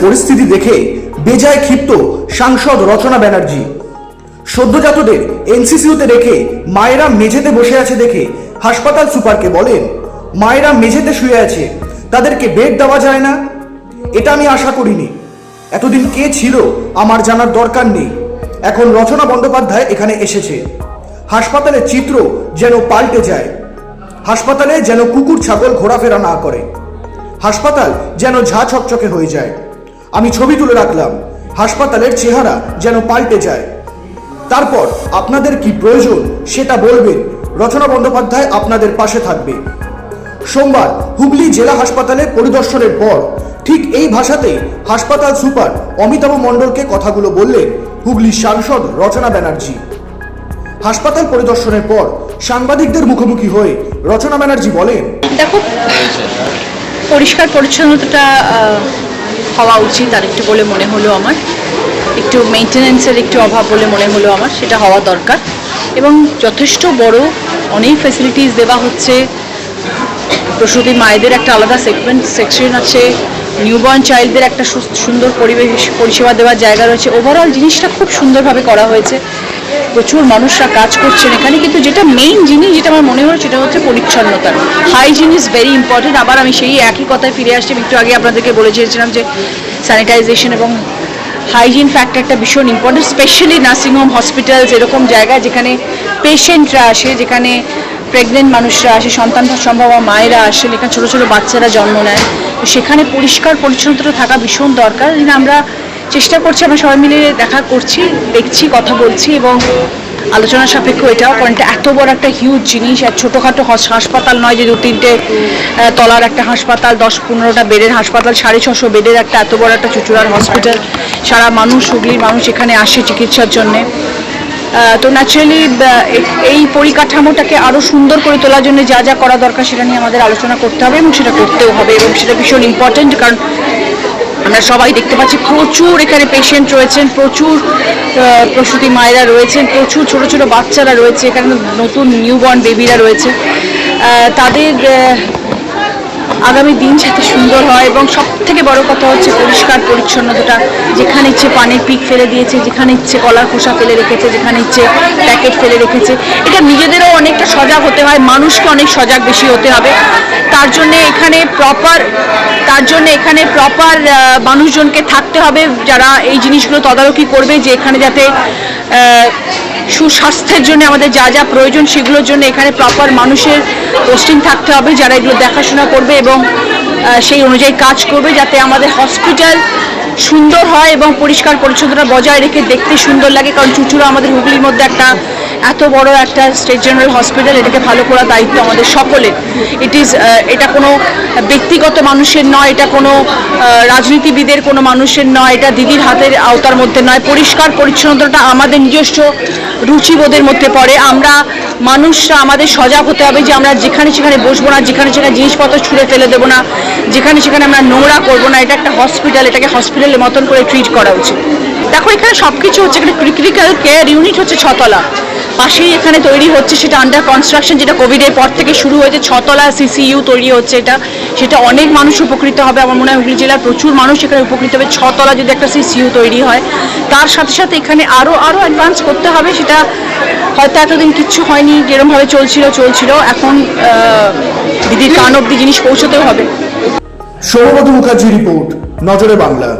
পরিস্থিতি দেখে বেজায় ক্ষিপ্ত সাংসদ রচনা ব্যানার্জি। সদ্যজাতদের এনসিসিউতে রেখে মায়েরা মেঝেতে বসে আছে দেখে হাসপাতাল সুপারকে বলেন, মায়েরা মেঝেতে শুয়ে আছে, তাদেরকে বেড দেওয়া যায় না? এটা আমি আশা করিনি। এতদিন কে ছিল আমার জানার দরকার নেই। এখন রচনা বন্দ্যোপাধ্যায় এখানে এসেছে। হাসপাতালের চিত্র যেন পাল্টে যায়। হাসপাতালে যেন কুকুর ছাগল ঘোরাফেরা না করে। হাসপাতাল যেন ঝা ছকচকে হয়ে যায়। আমি ছবি তুলে রাখলাম। হাসপাতালের চেহারা যেন পাল্টে যায়। তারপর আপনাদের কি প্রয়োজন সেটা বলবেন। রচনা বন্দ্যোপাধ্যায় আপনাদের পাশে থাকবে। সোমবার হুগলি জেলা হাসপাতালে পরিদর্শনের পর ঠিক এই ভাষাতেই হাসপাতাল সুপার অমিতাভ মণ্ডলকে কথাগুলো বললেন হুগলির সাংসদ রচনা ব্যানার্জি। হাসপাতাল পরিদর্শনের পর সাংবাদিকদের মুখোমুখি হয়ে রচনা ব্যানার্জি বলেন দেখো পরিষ্কার পরিচ্ছন্নতাটা আহ, হওয়া উচিত, আর একটু বলে মনে হলো আমার। একটু মেনটেনেন্সের একটু অভাব বলে মনে হলো আমার, সেটা হওয়া দরকার। এবং যথেষ্ট বড় অনেক ফ্যাসিলিটিস দেওয়া হচ্ছে। প্রসূতি মায়েদের একটা আলাদা সেগমেন্ট সেকশন আছে। নিউবর্ন চাইল্ডদের একটা সুন্দর পরিবেশ পরিষেবা দেওয়ার জায়গা রয়েছে। ওভারঅল জিনিসটা খুব সুন্দরভাবে করা হয়েছে। প্রচুর মানুষরা কাজ করছেন এখানে, কিন্তু যেটা মেইন জিনিস যেটা আমার মনে হলো সেটা হচ্ছে পরিচ্ছন্নতা। হাইজিন ইজ ভেরি ইম্পর্টেন্ট আবার আমি সেই একই কথায় ফিরে আসছি একটু আগে আপনাদেরকে বলে চেয়েছিলাম যে স্যানিটাইজেশন এবং হাইজিন ফ্যাক্টরটা ভীষণ ইম্পর্টেন্ট স্পেশালি নার্সিংহোম হসপিটালস এরকম জায়গা যেখানে পেশেন্টরা আসে, যেখানে প্রেগনেন্ট মানুষরা আসে, সন্তান সম্ভব মায়েরা আসেন এখানে ছোটো ছোটো বাচ্চারা জন্ম নেয়। সেখানে পরিষ্কার পরিচ্ছন্নতা থাকা ভীষণ দরকার। আমরা চেষ্টা করছি, আমরা সবাই মিলে দেখা করছি, দেখছি, কথা বলছি এবং আলোচনা সাপেক্ষ এটাও, কারণ এটা এত বড় একটা হিউজ জিনিস, আর ছোটোখাটো হাসপাতাল নয় যে দু তিনটে তলার একটা হাসপাতাল, দশ পনেরোটা বেডের হাসপাতাল, সাড়ে ছশো বেডের একটা এত বড় একটা চুচুড়ার হসপিটাল সারা মানুষ, হুগলির মানুষ এখানে আসে চিকিৎসার জন্যে। তো ন্যাচারালি এই পরিকাঠামোটাকে আরও সুন্দর করে তোলার জন্য যা যা করা দরকার সেটা নিয়ে আমাদের আলোচনা করতে হবে এবং সেটা করতেও হবে এবং সেটা ভীষণ ইম্পর্টেন্ট কারণ আমরা সবাই দেখতে পাচ্ছি প্রচুর এখানে পেশেন্ট রয়েছেন, প্রচুর প্রসূতি মায়েরা রয়েছেন, প্রচুর ছোট ছোট বাচ্চারা রয়েছে, এখানে নতুন নিউবর্ন বেবিরা রয়েছে। তাদের আগামী দিন যাতে সুন্দর হয় এবং সব থেকে বড় কথা হচ্ছে পরিষ্কার পরিচ্ছন্নতাটা যেখানে ইচ্ছে পানির পিক ফেলে দিয়েছে, যেখানে ইচ্ছে কলার খোসা ফেলে রেখেছে, যেখানে ইচ্ছে প্যাকেট ফেলে রেখেছে। এটা নিজেদেরও অনেকটা সজাগ হতে হয়, মানুষকে অনেক সজাগ বেশি হতে হবে। তার জন্য এখানে প্রপার তার জন্য এখানে প্রপার মানুষজনকে থাকতে হবে যারা এই জিনিসগুলো তদারকি করবে যে এখানে যাতে সুস্বাস্থ্যের জন্য আমাদের যা যা প্রয়োজন সেগুলোর জন্য এখানে প্রপার মানুষের পোস্টিং থাকতে হবে, যারা এগুলো দেখাশোনা করবে এবং সেই অনুযায়ী কাজ করবে যাতে আমাদের হসপিটাল সুন্দর হয় এবং পরিষ্কার পরিচ্ছন্নতা বজায় রেখে দেখতে সুন্দর লাগে। কারণ চুচুড়া আমাদের হুগলির মধ্যে একটা এত বড় একটা স্টেট জেনারেল হসপিটাল এটাকে ভালো করার দায়িত্ব আমাদের সকলের। ইট ইজ এটা কোনো ব্যক্তিগত মানুষের নয়, এটা কোনো রাজনীতিবিদের কোনো মানুষের নয়, এটা দিদির হাতের আওতার মধ্যে নয়। পরিষ্কার পরিচ্ছন্নতাটা আমাদের নিজস্ব রুচিবোধের মধ্যে পড়ে। আমরা মানুষরা আমাদের সজাগ হতে হবে যে আমরা যেখানে সেখানে বসবো না, যেখানে সেখানে জিনিসপত্র ছুঁড়ে ফেলে দেবো না, যেখানে সেখানে আমরা নোংরা করব না। এটা একটা হসপিটাল এটাকে হসপিটালের মতন করে ট্রিট করা উচিত। দেখো, এখানে সব কিছু হচ্ছে, এখানে ক্রিটিক্যাল কেয়ার ইউনিট হচ্ছে ছতলা। পাশেই এখানে তৈরি হচ্ছে সেটা আন্ডার কনস্ট্রাকশন যেটা কোভিডের পর থেকে শুরু হয়েছে, ছতলা সিসিইউ তৈরি হচ্ছে এটা। সেটা অনেক মানুষ উপকৃত হবে, আমার মনে হয় হুগলি জেলার প্রচুর মানুষ এখানে উপকৃত হবে, ছতলা যদি একটা সিসিইউ তৈরি হয়। তার সাথে সাথে এখানে আরও আরও অ্যাডভান্স করতে হবে, সেটা হয়তো এতদিন কিচ্ছু হয়নি, যেরমভাবে চলছিল চলছিল। এখন দিদির কান অব্দি জিনিস পৌঁছতেও হবে। সৌরভ মুখার্জি রিপোর্ট নজরে বাংলা।